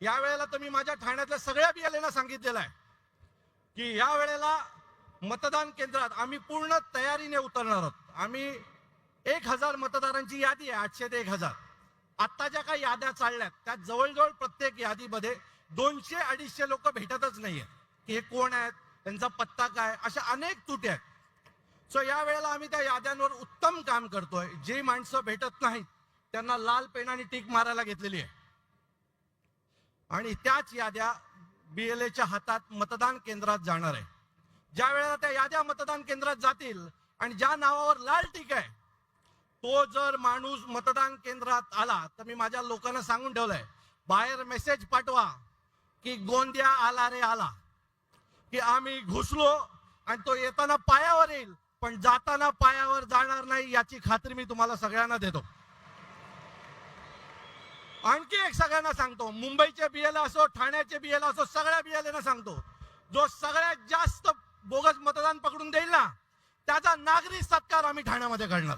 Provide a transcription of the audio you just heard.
यावेळेला तर मी माझ्या ठाण्यातल्या सगळ्या बियालेना सांगितलेलं आहे की या वेळेला मतदान केंद्रात आम्ही पूर्ण तयारीने उतरणार आहोत. आम्ही एक हजार मतदारांची यादी आहे आठशे ते एक हजार. आत्ताच्या काही याद्या चालल्यात त्या जवळजवळ प्रत्येक यादीमध्ये दोनशे अडीचशे लोक भेटतच नाहीये की हे कोण आहेत त्यांचा पत्ता काय अशा अनेक तुट्या आहेत. सो या वेळेला आम्ही त्या याद्यांवर उत्तम काम करतोय. जी माणसं भेटत नाहीत त्यांना लाल पेनाने टीक मारायला घेतलेली आहे. आणि त्याच याद्या बी एल एच्या हातात मतदान केंद्रात जाणार आहे. ज्या वेळेला त्या याद्या मतदान केंद्रात जातील आणि ज्या नावावर लाल टीक आहे तो जर माणूस मतदान केंद्रात आला तर मी माझ्या लोकांना सांगून ठेवलंय बाहेर मेसेज पाठवा की गोंदिया आला रे आला. की आम्ही घुसलो आणि तो येताना पायावर येईल पण जाताना पायावर जाणार नाही याची खात्री मी तुम्हाला सगळ्यांना देतो. आणखी एक सगळ्यांना सांगतो मुंबईचे बीएल असो ठाण्याचे बीएल असो सगळ्या बीएल सांगतो. जो सगळ्यात जास्त बोगस मतदान पकडून देईल ना त्याचा नागरिक सत्कार आम्ही ठाण्यामध्ये करणार.